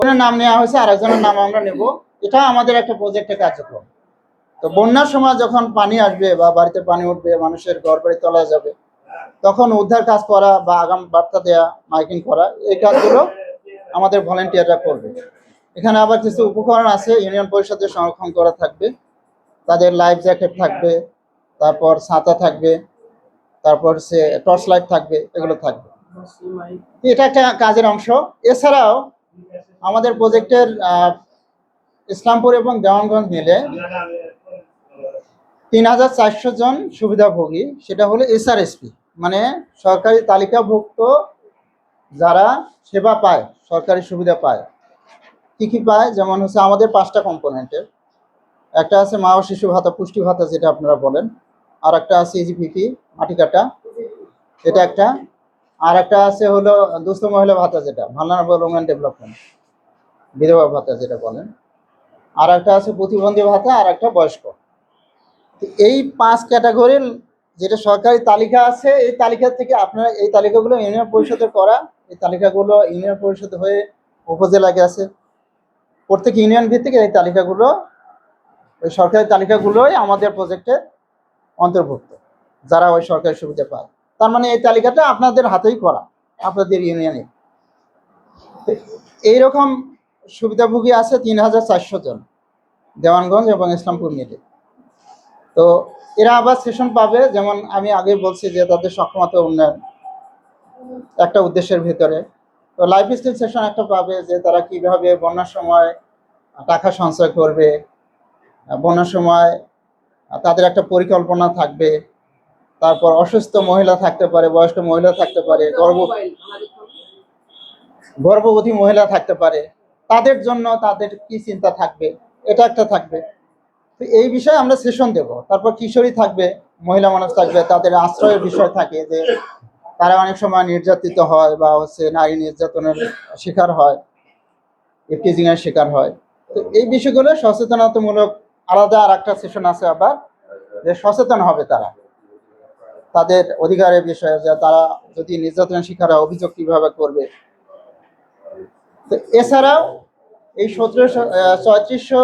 নাম নেওয়া হয়েছে আর একজনের নাম আমরা নেব। এটা আমাদের একটা প্রজেক্টের কার্যক্রম। তো বন্যার সময় যখন পানি আসবে বা বাড়িতে পানি উঠবে, মানুষের ঘর বাড়ি তলায় যাবে, তখন উদ্ধার কাজ করা বা আগাম বার্তা দেওয়া মাইকিং করা, এই কাজগুলো আমাদের ভলেন্টিয়াররা করবে। এখানে আবার কিছু উপকরণ আছে, ইউনিয়ন পরিষদের সংরক্ষণ করা থাকবে, তাদের লাইফ জ্যাকেট থাকবে, তারপর ছাতা থাকবে, তারপর সে টর্চ লাইট থাকবে, এগুলো থাকবে। এটা একটা কাজের অংশ। এছাড়াও আমাদের প্রজেক্টের ইসলামপুর এবং দেওয়ানগঞ্জ মিলে তিন হাজার চারশো জন সুবিধাভোগী, সেটা হলো এসআরএসপি মানে সরকারি তালিকাভুক্ত যারা সেবা পায়, সরকারি সুবিধা পায়। কি কি পায়? যেমন হচ্ছে আমাদের পাঁচটা কম্পোনেন্টের। একটা আছে মা ও শিশু ভাতা, পুষ্টি ভাতা, যেটা আপনারা বলেন। আর একটা আছে ইজিপিপি মাটি কাটা। এটা একটা। আর একটা আছে হলো দুস্থ মহিলা ভাতা যেটা ভালনারেবল ওমেন ডেভেলপমেন্ট বিধবা ভাতা যেটা বলেন। আর একটা আছে প্রতিবন্ধী ভাতা, আর একটা বয়স্ক। এই পাঁচ ক্যাটাগরির যেটা সরকারি তালিকা আছে, এই তালিকা থেকে আপনারা এই তালিকাগুলো ইউনিয়ন পরিষদের করা, এই তালিকাগুলো ইউনিয়ন পরিষদ হয়ে উপজেলা গেছে। প্রত্যেক ইউনিয়ন ভিত্তিক এই তালিকাগুলো, ওই সরকারি তালিকাগুলোই আমাদের প্রজেক্টে অন্তর্ভুক্ত, যারা ওই সরকারি সুবিধা পায়। তার মানে এই তালিকাটা আপনাদের হাতেই করা, আপনাদের ইউনিয়নে। এইরকম সুবিধাভোগী আছে তিন হাজার চারশো জন, দেওয়ানগঞ্জ এবং ইসলামপুর মিলে। তো এরা আবার সেশন পাবে, যেমন আমি আগে বলছি যে তাদের সক্ষমতা উন্নয়ন, একটা উদ্দেশ্যের ভেতরে। তো লাইফ স্কিল সেশন একটা পাবে যে তারা কীভাবে বন্যার সময় টাকা সঞ্চয় করবে, বন্যার সময় তাদের একটা পরিকল্পনা থাকবে। তারপর অসুস্থ মহিলা থাকতে পারে বয়স্ক মহিলা থাকতে পারে গর্ভ গর্ভবতী মহিলা থাকতে পারে। তাদের জন্য তাদের কি চিন্তা থাকবে? এটা একটা থাকবে। তো এই বিষয়ে আমরা সেশন দেব। তারপর কিশোরী থাকবে মহিলা মানুষ থাকবে তাদের আশ্রয়ের বিষয় থাকে যে তারা অনেক সময় নির্যাতিত হয় বা হচ্ছে নারী নির্যাতনের শিকার হয় এর শিকার হয়। তো এই বিষয়গুলো সচেতনতামূলক আলাদা আর একটা সেশন আছে আবার যে সচেতন হবে তারা। তাদের অধিকারের বিষয়ে, যে তারা যদি নির্যাতনের শিকার অভিযোগ কীভাবে করবে। তো এছাড়াও এই সতেরোশো ছয়ত্রিশশো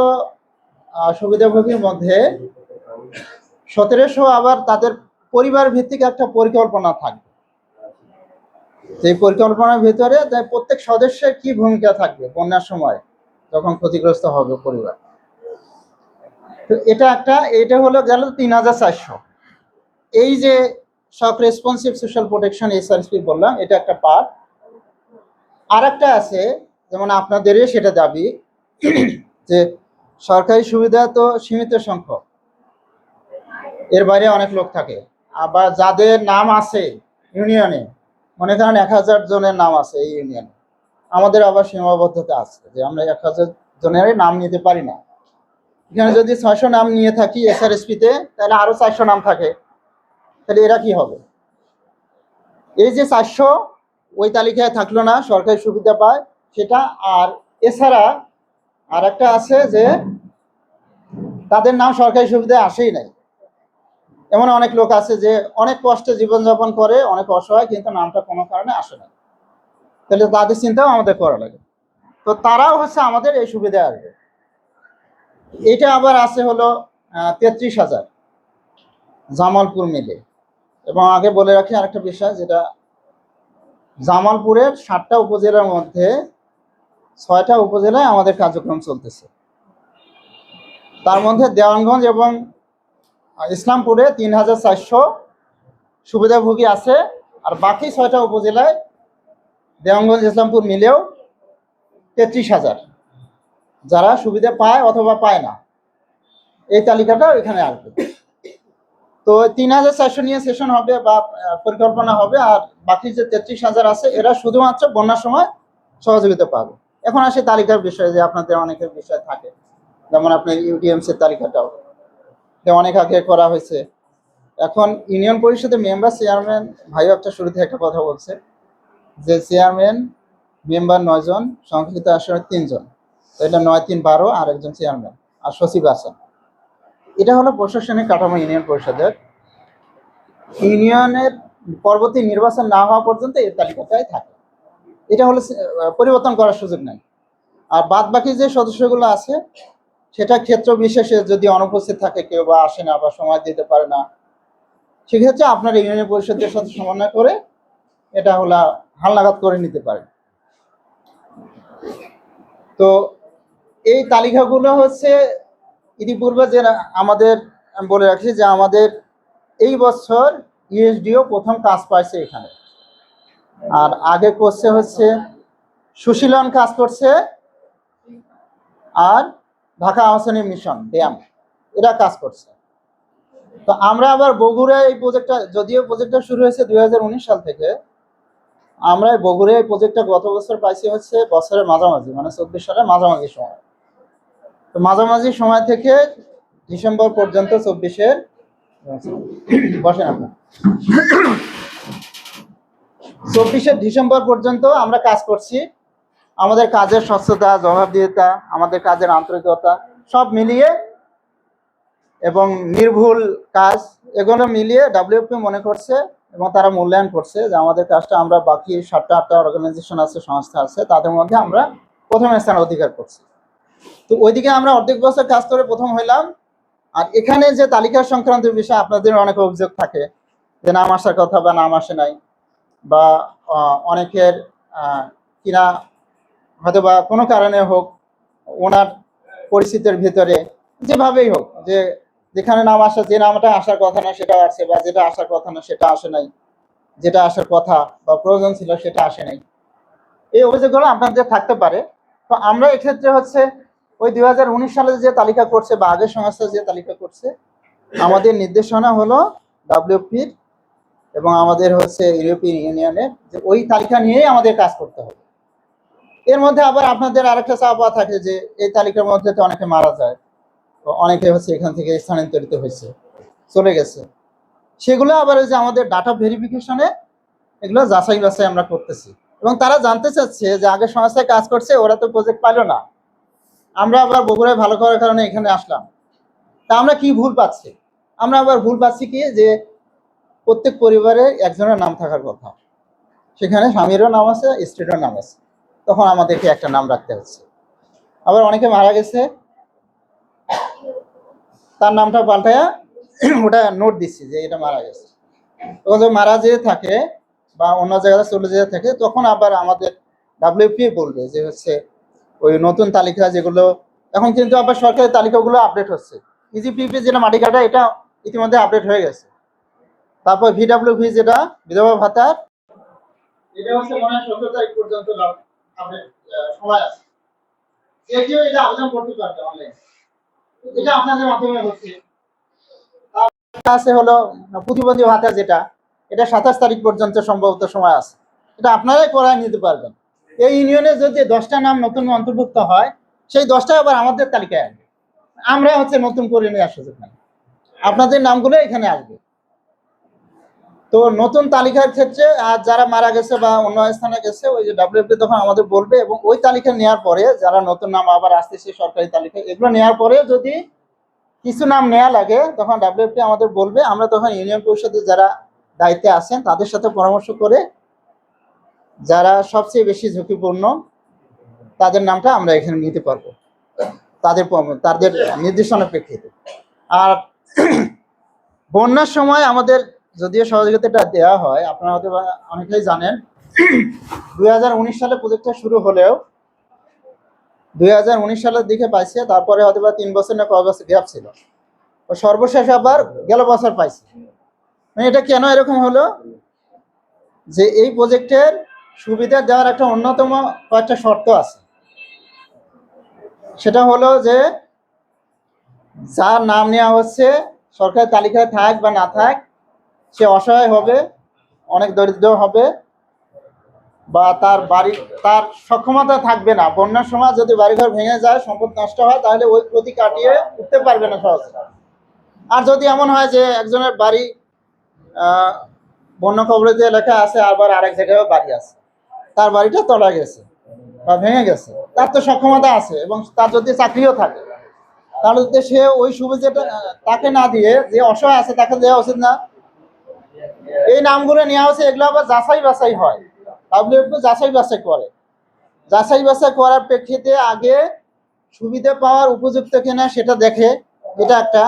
সুবিধাভোগীর মধ্যে সতেরোশো আবার তাদের পরিবার ভিত্তিক একটা পরিকল্পনা থাকবে। সেই পরিকল্পনার ভিতরে প্রত্যেক সদস্যের কি ভূমিকা থাকবে বন্যার সময়, যখন ক্ষতিগ্রস্ত হবে পরিবার। তো এটা একটা, এটা হলো গেল তিন হাজার চারশো। এই যে shock responsive social protection SRC বললাম, এটা একটা পার্ট আর একটা আছে, যেমন আপনাদেরই সেটা দাবি, যে সরকারি সুবিধা তো সীমিত সংখ্যক। এর বাইরে অনেক লোক থাকে। আবার যাদের নাম আছে ইউনিয়নে মনে করেন এক হাজার জনের নাম আছে এই ইউনিয়নে আমাদের আবার সীমাবদ্ধতা আছে, যে আমরা এক হাজার জনের নাম নিতে পারি না। এখানে যদি ছয়শো নাম নিয়ে থাকি এসআরএসপিতে তাহলে আরও চারশো নাম থাকে। তাহলে এরা কি হবে? এই যে চারশো ওই তালিকায় থাকল না, সরকারি সুবিধা পায় সেটা। আর এছাড়া আর একটা আছে যে তাদের নাম সরকারি সুবিধায় আসেই নাই। এমন অনেক লোক আছে যে অনেক কষ্টে জীবনযাপন করে, অনেক অসহায়, কিন্তু নামটা কোনো কারণে আসে না তাহলে তাদের চিন্তাও আমাদের করা লাগে। তো তারাও হচ্ছে আমাদের এই সুবিধায় আসবে। এটা আবার আছে হলো তেত্রিশ হাজার। জামালপুর মিলে। এবং আগে বলে রাখি আরেকটা বিষয়, যেটা জামালপুরের সাতটা উপজেলার মধ্যে ছয়টা উপজেলায় আমাদের কার্যক্রম চলতেছে। তার মধ্যে দেওয়ানগঞ্জ এবং ইসলামপুরে তিন হাজার চারশো সুবিধাভোগী আছে, আর বাকি ছয়টা উপজেলায় দেওয়ানগঞ্জ, ইসলামপুর মিলেও তেত্রিশ হাজার। যারা সুবিধা পায় অথবা পায় না, এই তালিকাটা এখানে আসবে। তো তিন হাজার চারশো নিয়ে সেশন হবে বা পরিকল্পনা হবে, আর বাকি যে তেত্রিশ হাজার আছে, এরা শুধুমাত্র বন্যার সময় সহযোগিতা পাবে। এখন আসে তালিকার বিষয়ে যে আপনাদের অনেকের বিষয় থাকে। যেমন আপনার ইউডিএমস এর তালিকাটাও। অনেক আগে করা হয়েছে। এখন ইউনিয়ন পরিষদের মেম্বার চেয়ারম্যান, ভাইও একটা শুরুতে একটা কথা বলছে, যে চেয়ারম্যান মেম্বার নয়জন সংরক্ষিত আসনে তিনজন। এটা নয় তিন বারো, আর একজন চেয়ারম্যান। আর সচিব আছেন। এটা হলো প্রশাসনিক কাঠামো ইউনিয়ন পরিষদের। ইউনিয়নের পরবর্তী নির্বাচন না হওয়া পর্যন্ত এই তালিকাটাই থাকে। এটা হলো পরিবর্তন করার সুযোগ নাই। আর বাদ বাকি যে সদস্যগুলো আছে, সেটা ক্ষেত্র বিশেষে যদি অনুপস্থিত থাকে, কেউ বা আসে না বা সময় দিতে পারে না, সেক্ষেত্রে আপনার ইউনিয়ন পরিষদের সাথে সমন্বয় করে এটা হলো হালনাগাদ করে নিতে পারেন তো এই তালিকাগুলো হচ্ছে ইতিপূর্বে যে আমাদের বলে রাখছি যে আমাদের এই বছর ইউএসডিও প্রথম কাজ পাইছে এখানে। আর আগে করছে হচ্ছে সুশীলন কাজ করছে আর ঢাকা আবাসনী মিশন, ড্যাম, এরা কাজ করছে। তো আমরা আবার বগুড়া এই প্রজেক্টটা যদিও প্রজেক্টটা শুরু হয়েছে দুই হাজার উনিশ সাল থেকে, আমরা বগুড়া এই প্রজেক্টটা গত বছর পাইছি হচ্ছে বছরের মাঝামাঝি মানে চব্বিশ সালের মাঝামাঝি সময়। তো মাঝামাঝি সময় থেকে ডিসেম্বর পর্যন্ত চব্বিশের বসেন আপনার চব্বিশে ডিসেম্বর পর্যন্ত আমরা কাজ করছি। আমাদের কাজের স্বচ্ছতা, জবাবদিহিতা, আমাদের কাজের আন্তরিকতা সব মিলিয়ে এবং নির্ভুল কাজ, এগুলো মিলিয়ে ডাব্লিউপি মনে করছে এবং তারা মূল্যায়ন করছে যে আমাদের কাজটা আমরা বাকি সাতটা আটটা অর্গানাইজেশন আছে, সংস্থা আছে, তাদের মধ্যে আমরা প্রথম স্থান অধিকার করছি। তো ওইদিকে আমরা অর্ধেক বছর কাজ করে প্রথম হইলাম। আর এখানে যে তালিকা সংক্রান্ত বিষয়ে, আপনাদের অনেক অভিযোগ থাকে যে নাম আসার কথা বা নাম আসে নাই বা অনেকের কিনা হয়তো বা কোনো কারণে হোক, ওনার পরিস্থিতির ভিতরে যেভাবেই হোক, যে যেখানে নাম আসা, যে নামটা আসার কথা না সেটা আসছে বা যেটা আসার কথা না সেটা আসে নাই, যেটা আসার কথা বা প্রয়োজন ছিল সেটা আসে নাই। এই অভিযোগগুলো আপনাদের থাকতে পারে। তো আমরা এক্ষেত্রে হচ্ছে ওই দুই হাজার উনিশ সালে যে তালিকা করছে বা আগের সংস্থা যে তালিকা করছে, আমাদের নির্দেশনা হলো ডাব্লিউপির এবং আমাদের হচ্ছে ইউরোপিয়ান ইউনিয়নের যে ওই তালিকা নিয়েই আমাদের কাজ করতে হবে। এর মধ্যে আবার আপনাদের আরেকটা চাপা থাকে যে এই তালিকার মধ্যে তো অনেকে মারা যায় অনেকে হচ্ছে এখান থেকে স্থানান্তরিত হয়েছে, চলে গেছে। সেগুলো আবার ওই যে আমাদের ডাটা ভেরিফিকেশনে এগুলো যাচাই বাছাই আমরা করতেছি। এবং তারা জানতে চাচ্ছে যে আগের সংস্থায় কাজ করছে, ওরা তো প্রজেক্ট পাইলো না। আমরা আবার বগুড়ায় ভালো করার কারণে এখানে আসলাম। তা আমরা কি ভুল পাচ্ছি? আমরা আবার ভুল পাচ্ছি কি যে প্রত্যেক পরিবারে একজনের নাম থাকার কথা। সেখানে স্বামীরও নাম আছে, স্ত্রীরও নাম আছে। তখন আমাদেরকে একটা নাম রাখতে হচ্ছে। আবার অনেকে মারা গেছে। তার নামটা পাল্টায়া ওটা নোট দিচ্ছি যে এটা মারা গেছে। তখন যদি মারা যেয়ে থাকে বা অন্য জায়গায় চলে যেতে থাকে, তখন আবার আমাদের ডাব্লিউপি বলবে যে হচ্ছে ওই নতুন তালিকা যেগুলো এখন কিন্তু আবার সরকারি তালিকাগুলো আপডেট হচ্ছে। ইজিপিপি যেটা মাটি কাটা এটা ইতিমধ্যে আপডেট হয়ে গেছে। তারপর ভিডাব্লিউ ভি যেটা বিধবা ভাতার এটা হচ্ছে মনে হয় সতেরো তারিখ পর্যন্ত সময় আছে। যে কেউ এটা আবেদন করতে পারবে অনলাইন এটা আপনাদের মাধ্যমে হচ্ছে। আছে হলো প্রতিবন্ধী ভাতা যেটা এটা সাতাশ তারিখ পর্যন্ত সম্ভবত সময় আছে। এটা আপনারাই করায় নিতে পারবেন। এই ইউনিয়নে যদি দশটা নাম নতুন অন্তর্ভুক্ত হয়, সেই দশটা আবার আমাদের তালিকায় আসবে। আমরা হচ্ছে নতুন করে নিয়ে আসার সুযোগ নাই। আপনাদের নামগুলো এখানে আসবে। তো নতুন তালিকার ক্ষেত্রে, আর যারা মারা গেছে বা অন্য স্থানে গেছে, ওই যে ডাব্লিউপি তখন আমাদের বলবে এবং ওই তালিকা নেওয়ার পরে যারা নতুন নাম আবার আসতেছে সরকারি তালিকা, এগুলো নেওয়ার পরে যদি কিছু নাম নেওয়া লাগে, তখন ডাব্লিউপি আমাদের বলবে। আমরা তখন ইউনিয়ন পরিষদে যারা দায়িত্বে আছেন, তাদের সাথে পরামর্শ করে যারা সবচেয়ে বেশি ঝুঁকিপূর্ণ, তাদের নামটা আমরা এখানে নিতে পারব। তাদের তাদের নির্দেশনা প্রেক্ষিতে। আর বন্যার সময় আমাদের যদিও সহযোগিতাটা দেওয়া হয়, আপনারা হয়তো অনেকেই জানেন, দুই হাজার উনিশ সালে প্রজেক্টটা শুরু হলেও, দুই হাজার উনিশ সালের দিকে পাইছে, তারপরে হয়তো বা তিন বছর না কয় বছর গ্যাপ ছিল। সর্বশেষ আবার গেল বছর পাইছে। মানে এটা কেন এরকম হলো? যে এই প্রজেক্টের সুবিধা দেওয়ার একটা অন্যতম কয়েকটা শর্ত আছে। সেটা হলো যে, যার নাম নেওয়া হচ্ছে সরকারি তালিকায় থাক বা না থাক, সে অসহায় হবে, অনেক দরিদ্র হবে, বা তার বাড়ি, তার সক্ষমতা থাকবে না। বন্যার সময় যদি বাড়িঘর ভেঙে যায়, সম্পদ নষ্ট হয়, তাহলে ওই ক্ষতি কাটিয়ে উঠতে পারবে না সহজে। আর যদি এমন হয় যে, একজনের বাড়ি বন্যা কবলিত এলাকা আছে, আবার আরেক জায়গায় বাড়ি আছে তার বাড়িটা তলা গেছে বা ভেঙে গেছে। তার তো সক্ষমতা আছে এবং তার যদি চাকরিও থাকে, তাহলে সে ওই সুবিধাটা তাকে না দিয়ে যে অসহায় আছে তাকে দেওয়া উচিত না। এই নামগুলো নেওয়া হচ্ছে এগুলো আবার যাচাই বাছাই হয়। ডাব্লিউএফ যাচাই বাছাই করে। যাচাই বাছাই করার প্রেক্ষিতে আগে সুবিধা পাওয়ার উপযুক্ত কিনা সেটা দেখে, এটা একটা।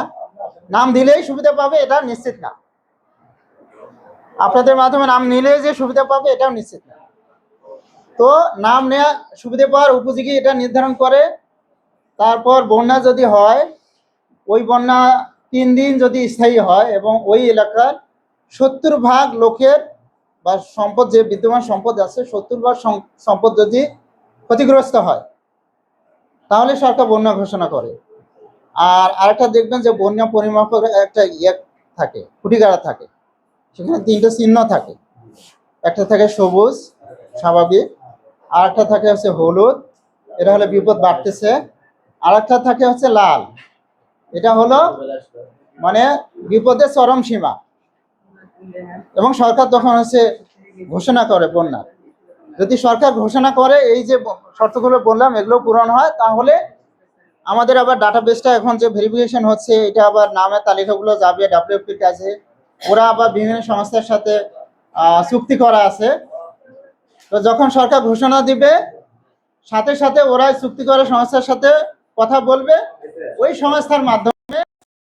নাম দিলেই সুবিধা পাবে, এটা নিশ্চিত না। আপনাদের মাধ্যমে নাম নিলেই যে সুবিধা পাবে, এটাও নিশ্চিত না। তো নাম নেওয়া সুবিধা পাওয়ার উপযোগী এটা নির্ধারণ করে। তারপর বন্যা যদি হয়, ওই বন্যা তিন দিন যদি স্থায়ী হয় এবং ওই এলাকার সত্তর ভাগ লোকের বা সম্পদ যে বিদ্যমান সম্পদ আছে, সত্তর ভাগ সম্পদ যদি ক্ষতিগ্রস্ত হয়, তাহলে সরকার বন্যা ঘোষণা করে। আর আরেকটা দেখবেন যে বন্যা পরিমাপের একটা ইয়ে থাকে, খুঁটিগাড়া থাকে। সেখানে তিনটে চিহ্ন থাকে। একটা থাকে সবুজ, স্বাভাবিক আর একটা থাকে হচ্ছে হলুদ, এটা হলে বিপদ বাড়তেছে। আর একটা থাকে হচ্ছে লাল, এটা হলো মানে বিপদের চরম সীমা। এবং সরকার তখন হচ্ছে ঘোষণা করে বন্যা যদি সরকার ঘোষণা করে, এই যে শর্তগুলো বললাম, এগুলো পূরণ হয়, তাহলে আমাদের আবার ডাটাবেসটা এখন যে ভেরিফিকেশন হচ্ছে, এটা আবার নামের তালিকাগুলো যাবে ডাব্লিউপির কাছে। ওরা আবার বিভিন্ন সংস্থার সাথে চুক্তি করা আছে। তো যখন সরকার ঘোষণা দিবে, সাথে সাথে ওরাই চুক্তি করা সংস্থার সাথে কথা বলবে, ওই সংস্থার মাধ্যমে